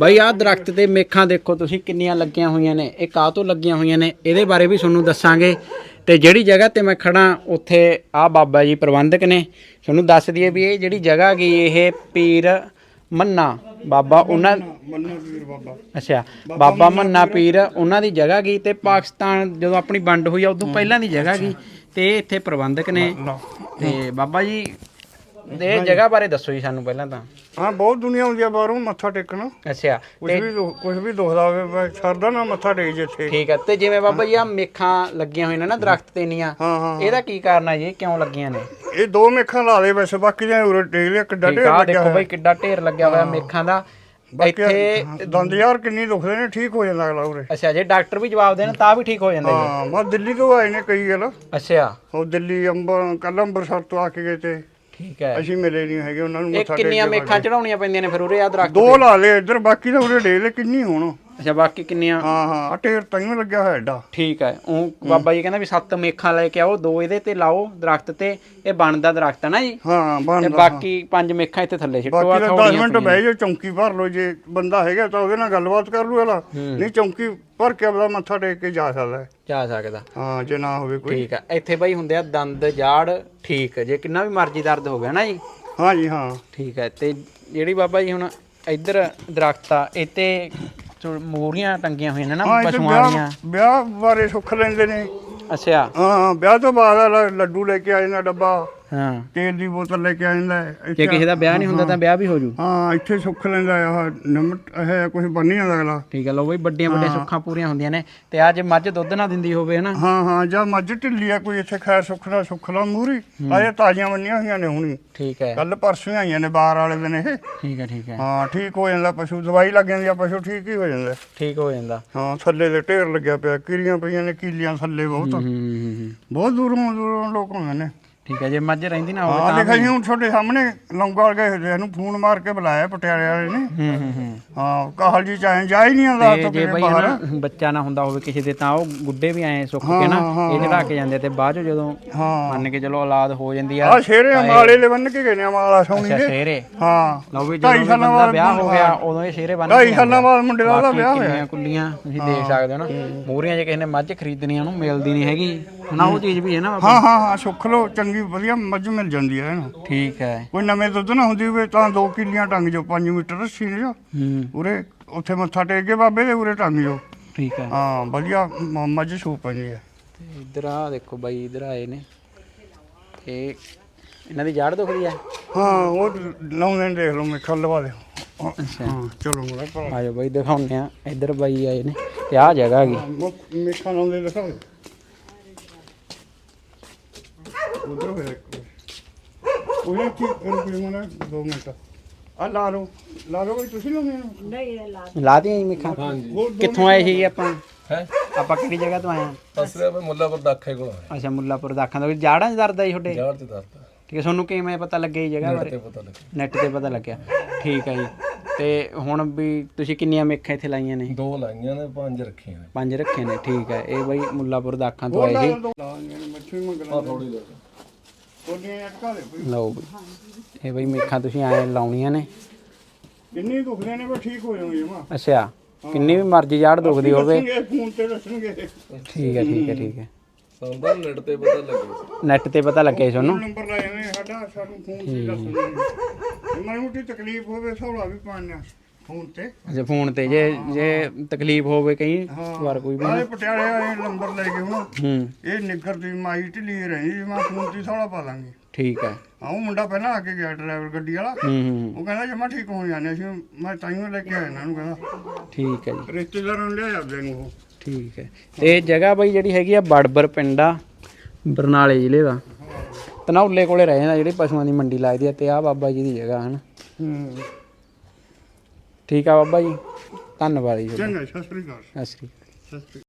ਬਾਈ ਆਹ ਦਰਖਤ ਤੇ ਮੇਖਾਂ ਦੇਖੋ ਤੁਸੀਂ ਕਿੰਨੀਆਂ ਲੱਗੀਆਂ ਹੋਈਆਂ ਨੇ। ਇਹ ਕਾਹ ਤੋਂ ਲੱਗੀਆਂ ਹੋਈਆਂ ਨੇ? ਇਹਦੇ ਬਾਰੇ ਵੀ ਤੁਹਾਨੂੰ ਦੱਸਾਂਗੇ। ਤੇ ਜਿਹੜੀ ਜਗ੍ਹਾ ਤੇ ਮੈਂ ਖੜਾ ਉੱਥੇ ਆ ਬਾਬਾ ਜੀ ਪ੍ਰਬੰਧਕ ਨੇ। ਤੁਹਾਨੂੰ ਦੱਸ ਦਈਏ ਵੀ ਇਹ ਜਿਹੜੀ ਜਗ੍ਹਾ ਗਈ ਇਹ ਪੀਰ ਮੰਨਾ। ਬਾਬਾ ਉਹਨਾਂ ਮੰਨਾ ਵੀਰ ਬਾਬਾ। ਅੱਛਾ ਬਾਬਾ ਮੰਨਾ ਪੀਰ। ਉਹਨਾਂ ਦੀ ਜਗ੍ਹਾ ਗਈ ਤੇ ਪਾਕਿਸਤਾਨ ਜਦੋਂ ਆਪਣੀ ਵੰਡ ਹੋਈ ਆ ਉਦੋਂ ਪਹਿਲਾਂ ਦੀ ਜਗ੍ਹਾ ਗਈ ਤੇ ਇਹ ਇੱਥੇ ਪ੍ਰਬੰਧਕ ਨੇ। ਤੇ ਬਾਬਾ ਜੀ ਇਹ ਜਗ੍ਹਾ ਬਾਰੇ ਦੱਸੋ ਜੀ ਸਾਨੂੰ ਪਹਿਲਾਂ ਤਾਂ। ਹਾਂ ਬਹੁਤ ਦੁਨੀਆ ਆਉਂਦੀ ਆ ਬਾਹਰੋਂ ਮੱਥਾ ਟੇਕਣ। ਅੱਛਾ ਕੁਝ ਵੀ ਕੁਝ ਵੀ ਦੁਖਦਾ ਹੋਵੇ ਮੈਂ ਸਰਦਾ ਨਾ ਮੱਥਾ ਟੇਕ ਜਿੱਥੇ ਠੀਕ ਹੈ ਤੇ ਜਿਵੇਂ ਬਾਬਾ ਜੀ ਆ ਮੇਖਾਂ ਲੱਗੀਆਂ ਹੋਈਆਂ ਨੇ ਨਾ ਦਰਖਤ ਤੇ ਨੀਆਂ ਹਾਂ ਹਾਂ ਇਹਦਾ ਕੀ ਕਾਰਨ ਹੈ ਜੀ? ਕਿਉਂ ਲੱਗੀਆਂ ਨੇ? ਇਹ ਦੋ ਮੇਖਾਂ ਲਾ ਦੇ ਵੈਸੇ ਬਾਕੀ ਦੇ ਉਰੇ ਟੇਕ ਲਿਆ ਕਿੱਡਾ ਠੀਕ ਢੇਰ ਆ ਲੱਗਿਆ ਦੇਖੋ ਹੋਇਆ। ਬਈ ਕਿੱਡਾ ਢੇਰ ਲੱਗਿਆ ਹੋਇਆ ਮੇਖਾਂ ਦਾ। ਬਾਕੀ ਇੱਥੇ ਦੰਦ ਯਾਰ ਕਿੰਨੀ ਦੁਖਦੇ ਨੇ ਠੀਕ ਹੋ ਜਾਂਦਾ ਅਗਲਾ ਉਰੇ। ਅੱਛਾ ਜੇ ਡਾਕਟਰ ਵੀ ਜਵਾਬ ਦੇਣ ਤਾਂ ਵੀ ਠੀਕ ਹੋ ਜਾਂਦੇ ਜੀ। ਹਾਂ ਮੈਂ ਦਿੱਲੀ ਤੋਂ ਆਏ ਨੇ ਕਈ ਗੱਲ। ਅੱਛਾ। ਉਹ ਦਿੱਲੀ ਅੰਬਰ ਕੱਲ ਅੰਬਰਸਰ ਤੋਂ ਆ ਕੇ ਗਏ ਤੇ। ਠੀਕ ਹੈ। ਅਸੀਂ ਮਿਲੇ ਨਹੀਂ ਹੈਗੇ ਉਹਨਾਂ ਨੂੰ ਇਹ ਮੱਥਾ ਟੇਕ ਕਿੰਨੀਆਂ ਕੇ ਮੇਖਾਂ ਚੜਾਉਣੀਆਂ ਪੈਂਦੀਆਂ ਨੇ ਫਿਰ ਉਰੇ ਆ ਦਰਖਤ ਦੋ ਲਾ ਲਏ ਇੱਧਰ ਬਾਕੀ ਤਾਂ ਉਰੇ ਡੇ ਲੈ ਕਿੰਨੀ ਹੋਣ। ਅੱਛਾ ਬਾਕੀ ਕਿੰਨੀਆਂ? ਹਾਂ ਹਾਂ ਢੇਰ ਤਾਈਓ ਲੱਗਿਆ ਹੋਇਆ ਐਡਾ ਠੀਕ ਹੈ ਉਹ ਬਾਬਾ ਜੀ ਕਹਿੰਦਾ ਵੀ ਸੱਤ ਮੇਖਾਂ ਲੈ ਕੇ ਆਓ ਦੋ ਇਹਦੇ ਤੇ ਲਾਓ ਦਰਖਤ ਤੇ ਇਹ ਬਣਦਾ ਦਰਖਤ ਹੈ ਨਾ ਜੀ? ਹਾਂ ਤੇ ਬਣਦਾ ਬਾਕੀ ਪੰਜ ਮੇਖਾਂ ਇੱਥੇ ਥੱਲੇ ਛਿੱਟੋ ਆ ਬਾਕੀ ਤਾਂ 10 ਥੋੜੀਆਂ ਮਿੰਟ ਬਹਿ ਜਾਓ ਚੌਂਕੀ ਭਰ ਲਓ ਜੇ ਬੰਦਾ ਹੈਗਾ ਤਾਂ ਉਹਦੇ ਨਾਲ ਗੱਲਬਾਤ ਕਰ ਲੂ ਇਹਲਾ ਨਹੀਂ ਚੌਂਕੀ ਭਰ ਕੇ ਆਪਦਾ ਮੱਥਾ ਟੇਕ ਕੇ ਜਾ ਸਕਦਾ ਹੈ। ਜਾ ਸਕਦਾ। ਹਾਂ ਜੇ ਨਾ ਹੋਵੇ ਕੋਈ। ਠੀਕ ਹੈ ਇੱਥੇ ਬਾਈ ਹੁੰਦੇ ਆ ਦੰਦ ਜਾੜ ਠੀਕ ਜੇ ਕਿੰਨਾ ਵੀ ਮਰਜ਼ੀ ਦਰਦ ਹੋ ਗਿਆ ਨਾ ਜੀ? ਹਾਂ ਜੀ ਹਾਂ। ਠੀਕ ਹੈ ਤੇ ਜਿਹੜੀ ਬਾਬਾ ਜੀ ਹੁਣ ਇੱਧਰ ਦਰਖਤ ਆ ਇੱਥੇ ਮੂਰੀਆਂ ਟੰਗੀਆਂ ਹੋਈਆਂ ਨੇ ਨਾ ਹਾਂ ਇੱਥੇ ਪਸ਼ੂਆਂ ਦੀਆਂ। ਵਿਆਹ ਵਿਆਹ ਬਾਰੇ ਸੁੱਖ ਲੈਂਦੇ ਨੇ। ਅੱਛਾ। ਹਾਂ ਵਿਆਹ ਤੋਂ ਬਾਅਦ ਲੱਡੂ ਲੈ ਕੇ ਆ ਜਾਂਦਾ ਡੱਬਾ। ਹਾਂ। ਤੇਲ ਦੀ ਬੋਤਲ ਲੈ ਕੇ ਆ ਜਾਂਦਾ ਹੈ। ਜੇ ਇੱਥੇ ਕਿਸੇ ਦਾ ਵਿਆਹ ਨਹੀਂ ਹੁੰਦਾ ਤਾਂ ਵਿਆਹ ਵੀ ਹੋ ਜੂ। ਹਾਂ ਇੱਥੇ ਸੁੱਖ ਲੈਂਦਾ ਆ ਨਮਟ ਹੈ ਕੁਝ ਬੰਨੀ ਜਾਂਦਾ ਅਗਲਾ। ਠੀਕ ਹੈ ਲੋ ਬਈ ਵੱਡੀਆਂ ਵੱਡੀਆਂ ਸੁੱਖਾਂ ਪੂਰੀਆਂ ਹੁੰਦੀਆਂ ਨੇ। ਤੇ ਆ ਜੇ ਮੱਝ ਦੁੱਧ ਨਾ ਦਿੰਦੀ ਹੋਵੇ ਹਨਾ? ਹਾਂ ਹਾਂ ਜਾਂ ਮੱਝ ਢਿੱਲੀ ਆ ਕੋਈ ਇੱਥੇ ਖੈਰ ਸੁੱਖ ਦਾ ਸੁੱਖ ਲਾ ਮੂਰੀ ਆਏ ਤਾਜ਼ੀਆਂ ਬੰਨੀਆਂ ਹੋਈਆਂ ਨੇ ਹੁਣੀ। ਠੀਕ ਹੈ। ਕੱਲ ਪਰਸੋਂ ਹੀ ਆਈਆਂ ਨੇ ਬਾਹਰ ਵਾਲੇ ਦਿਨ ਇਹ। ਠੀਕ ਹੈ ਠੀਕ ਹੈ। ਹਾਂ ਠੀਕ ਹੋ ਜਾਂਦਾ ਪਸ਼ੂ ਦਵਾਈ ਲੱਗ ਜਾਂਦੀ ਆ ਪਸ਼ੂ ਠੀਕ ਹੀ ਹੋ ਜਾਂਦਾ। ਠੀਕ ਹੋ ਜਾਂਦਾ। ਹਾਂ ਥੱਲੇ ਦੇ ਢੇਰ ਲੱਗਿਆ ਪਿਆ ਕੀੜੀਆਂ ਪਈਆਂ ਨੇ ਕੀਲੀਆਂ ਥੱਲੇ ਬਹੁਤ। ਹੂੰ, ਹੂੰ, ਹੂੰ, ਹੂੰ। ਬਹੁਤ ਦੂਰੋਂ ਦੂਰੋਂ ਲੋਕ ਆਉਂਦੇ ਨੇ। ਠੀਕ ਹੈ ਜੇ ਮੱਝ ਰਹਿੰਦੀ ਨਾ ਹੋਵੇ ਹਾਂ ਤਾਂ ਜੀ ਹੁਣ ਤੁਹਾਡੇ ਸਾਹਮਣੇ ਲੰਗਾਲ ਗਏ ਹੋਏ ਇਹਨੂੰ ਫੋਨ ਮਾਰ ਕੇ ਬੁਲਾਇਆ ਪਟਿਆਲੇ ਵਾਲੇ ਨੇ। ਹੂੰ ਹੂੰ ਹੂੰ। ਹਾਂ ਕਾਹਲ ਜੀ ਚਾਹੇ ਜਾ ਹੀ ਨਹੀਂ ਆਉਂਦਾ ਤੇ ਤੋਂ ਜੇ ਬਈ ਬਾਹਰ। ਬੱਚਾ ਨਾ ਹੁੰਦਾ ਹੋਵੇ ਕਿਸੇ ਦੇ ਤਾਂ ਉਹ ਗੁੱਡੇ ਵੀ ਐ ਸੁੱਕ ਕੇ ਨਾ ਇਹ ਚੜਾ ਕੇ ਜਾਂਦੇ ਤੇ ਬਾਅਦ ਚ ਜਦੋਂ ਹਾਂ। ਮੰਨ ਕੇ ਚਲੋ ਔਲਾਦ ਹੋ ਜਾਂਦੀ ਆ ਆ ਸ਼ੇਰੇ ਅੰਬਾਲੇ ਲੈ ਬੰਨ ਕੇ ਗਏ ਨੇ ਅੰਬਾਲਾ ਸੌਣੀ ਅੱਛਾ ਦੇ। ਸ਼ੇਰੇ। ਹਾਂ। ਲਓ ਵੀ ਢਾਈ ਜਦੋਂ ਸਾਲਾਂ ਬੰਦਾ ਬਾਅਦ ਵਿਆਹ ਹੋ ਗਿਆ ਉਦੋਂ ਇਹ ਸ਼ੇਰੇ ਬੰਨ ਢਾਈ ਸਾਲਾਂ ਬਾਅਦ ਮੁੰਡੇ ਦਾ ਉਹਦਾ ਵਿਆਹ ਹੋਇਆ। ਕਿੰਨੀਆਂ ਕੁੱਲੀਆਂ ਤੁਸੀਂ ਦੇਖ ਸਕਦੇ ਹੋ ਨਾ ਮੂਹਰੀਆਂ ਜੇ ਕਿਸੇ ਨੇ ਮੱਝ ਖਰੀਦਣੀ ਉਹਨੂੰ ਮਿਲਦੀ ਨਹੀਂ ਹੈਗੀ। ਨਾ ਉਹ ਚੀਜ਼ ਵੀ ਹੈ ਨਾ ਬਾਬਾ ਹਾਂ ਹਾਂ ਹਾਂ ਸੁੱਖ ਲੋ ਚੰਗੀ ਵਧੀਆ ਮੱਝ ਮਿਲ ਜਾਂਦੀ ਹੈ ਇਹਨੂੰ। ਠੀਕ ਹੈ। ਕੋਈ ਨਵੇਂ ਦੁੱਧ ਨਾ ਹੁੰਦੀ ਹੋਵੇ ਤਾਂ 2 ਕਿੱਲੀਆਂ ਟੰਗ ਜੋ 5 ਮੀਟਰ ਰੱਸੀ ਨੇ ਜੋ ਹੂੰ। ਉਰੇ ਉੱਥੇ ਮੱਥਾ ਟੇਕ ਕੇ ਬਾਬੇ ਦੇ ਉਰੇ ਟੰਗ ਜੋ ਠੀਕ ਹੈ। ਹਾਂ ਵਧੀਆ ਮ- ਮੱਝ ਸੂ ਪੈਂਦੀ ਹੈ। ਤੇ ਇੱਧਰ ਆ ਦੇਖੋ ਬਾਈ ਇੱਧਰ ਆਏ ਨੇ। ਇਹ ਇਹਨਾਂ ਦੀ ਜਾੜ ਦੁਖਦੀ ਆ ਹਾਂ ਉਹ ਲਾਉਂਦੇ ਨੇ ਦੇਖ ਲਓ ਮੈਂ ਖੱਲ ਲਵਾ ਦੇ ਅੱਛਾ। ਹਾਂ ਚਲੋ ਮੁੰਡਾ ਭਰਾ ਆਜੋ ਬਾਈ ਦਿਖਾਉਂਦੇ ਆ ਇੱਧਰ ਬਾਈ ਆਏ ਨੇ ਤੇ ਆਹ ਜਗ੍ਹਾ ਹੈਗੀ। ਮੇਖਾਂ ਲਾਉਂਦੇ ਦਿਖਾਓ। ਉਧਰ ਹੋਇਆ ਇੱਕ ਉਹ ਨਾ ਕੀ ਕੋਈ ਮਨਾ 2 ਮਿੰਟ। ਆ ਲਾ ਲਓ। ਲਾ ਲਓ ਬਈ ਤੁਸੀਂ ਲਾਉਂਦੇ ਹੋ? ਲਾਤੀਆਂ ਜੀ ਮਿੱਖਾਂ ਕਿੱਥੋਂ ਆਏ ਸੀ ਆਪਾਂ? ਹੈ? ਆਪਾਂ ਕਿਹੜੀ ਜਗ੍ਹਾ ਤੋਂ ਆਏ ਆ? ਅਸਲੇ ਮੈਂ ਮੁੱਲਾਪੁਰ ਦਾਖੇ ਕੋਲ ਆਇਆ ਅੱਛਾ ਮੁੱਲਾਪੁਰ ਦਾਖਾਂ ਦਾ ਜਾੜਾਂ ਚ ਦਰਦ ਜੀ ਤੁਹਾਡੇ? ਯਾਰ ਤੇ ਦੱਸਦਾ ਠੀਕ ਹੈ ਤੁਹਾਨੂੰ ਕਿਵੇਂ ਪਤਾ ਲੱਗਿਆ ਇਹ ਜਗ੍ਹਾ ਬਾਰੇ? ਤੇ ਪਤਾ ਲੱਗਿਆ। ਨੈਟ ਤੇ ਪਤਾ ਲੱਗਿਆ। ਠੀਕ ਹੈ ਜੀ। ਤੇ ਹੁਣ ਵੀ ਤੁਸੀਂ ਕਿੰਨੀਆਂ ਮੇਖਾਂ ਇੱਥੇ ਲਾਈਆਂ ਨੇ? ਦੋ ਲਾਈਆਂ ਨੇ ਪੰਜ ਰੱਖੀਆਂ ਨੇ। ਪੰਜ ਰੱਖੇ ਨੇ ਠੀਕ ਹੈ ਇਹ ਬਾਈ ਮੁੱਲਾਪੁਰ ਦਾਖਾਂ ਤੋਂ ਆਏ ਸੀ। ਮੱਛੀ ਮੰਗਲਾ ਥੋੜੀ ਲੈ ਕੋਲੀਆਂ ਅਟਕਾ ਦੇ ਕੋਈ? ਲਓ ਬਈ। ਇਹ ਬਈ ਮੇਖਾਂ ਤੁਸੀਂ ਐ ਲਾਉਣੀਆਂ ਨੇ। ਇੰਨੀ ਦੁਖਦੇ ਨੇ ਪਰ ਠੀਕ ਹੋ ਜਾਣਗੇ ਜਮਾ ਅੱਛਾ ਕਿੰਨੀ ਵੀ ਮਰਜ਼ੀ ਜਾੜ ਦੁਖਦੀ ਹੋਵੇ। ਦੱਸਣਗੇ ਫੋਨ ਤੇ ਦੱਸਣਗੇ। ਠੀਕ ਹੈ ਠੀਕ ਹੈ ਠੀਕ ਹੈ। ਸੰਦਾ ਨੈਟ ਤੇ ਪਤਾ ਲੱਗਿਆ ਨੈਟ ਤੇ ਪਤਾ ਲੱਗਿਆ ਜੀ ਤੁਹਾਨੂੰ ਨੰਬਰ ਲੈ ਜਾਂਦੇ ਸਾਡਾ? ਸਾਨੂੰ ਫੋਨ ਤੇ ਦੱਸਣਗੇ ਮਾੜੀ ਮੋਟੀ ਤਕਲੀਫ ਹੋਵੇ ਸੌੜਾ ਵੀ ਪਾਣਾ ਫੋਨ ਤੇ। ਅੱਛਾ ਫੋਨ ਤੇ ਜੇ ਜੇ ਤਕਲੀਫ ਹੋਵੇ ਕਈ ਵਾਰ ਕੋਈ ਵੀ। ਆਏ ਪਟਿਆਲੇ ਵਾਲੇ ਨੰਬਰ ਲੈ ਕੇ ਹੁਣ। ਹੂੰ। ਇਹ ਨਿੱਗਰ ਦੀ ਮਾਈ ਢਿੱਲੀ ਰਹੀ ਜੀ ਮੈਂ ਫੋਨ ਤੇ ਸੌੜਾ ਪਾ ਦਾਂਗੇ ਠੀਕ ਹੈ। ਆਹ ਉਹ ਮੁੰਡਾ ਪਹਿਲਾਂ ਆ ਕੇ ਗਿਆ ਡਰਾਈਵਰ ਗੱਡੀ ਵਾਲਾ। ਉਹ ਕਹਿੰਦਾ ਜਮਾ ਠੀਕ ਹੋ ਜਾਣੇ ਅਸੀਂ ਮੈਂ ਤਾਈਓ ਲੈ ਕੇ ਆਇਆ ਇਹਨਾਂ ਨੂੰ ਕਹਿੰਦਾ। ਠੀਕ ਹੈ ਜੀ। ਰਿਸ਼ਤੇਦਾਰਾਂ ਨੂੰ ਲਿਆ ਆਪਦੇ ਨੂੰ ਉਹ। ਠੀਕ ਹੈ। ਤੇ ਇਹ ਜਗ੍ਹਾ ਬਈ ਜਿਹੜੀ ਹੈਗੀ ਆ ਬੜਬਰ ਪਿੰਡਾ ਬਰਨਾਲੇ ਜ਼ਿਲ੍ਹੇ ਦਾ। ਤਨੌਲੇ ਕੋਲੇ ਰਹਿ ਜਾਂਦਾ ਜਿਹੜੀ ਪਸ਼ੂਆਂ ਦੀ ਮੰਡੀ ਲੱਗਦੀ ਆ ਤੇ ਆ ਬਾਬਾ ਜੀ ਦੀ ਜਗ੍ਹਾ ਹਨ। ਹੂੰ। ਠੀਕ ਆ ਬਾਬਾ ਜੀ। ਧੰਨਵਾਦ ਜੀ ਤੁਹਾਡਾ। ਚੰਗਾ ਸਤਿ ਸ੍ਰੀ ਅਕਾਲ। ਸਤਿ ਸ਼੍ਰੀ ਅਕਾਲ। ਸਤਿ ਸ੍ਰੀ ਅਕਾਲ।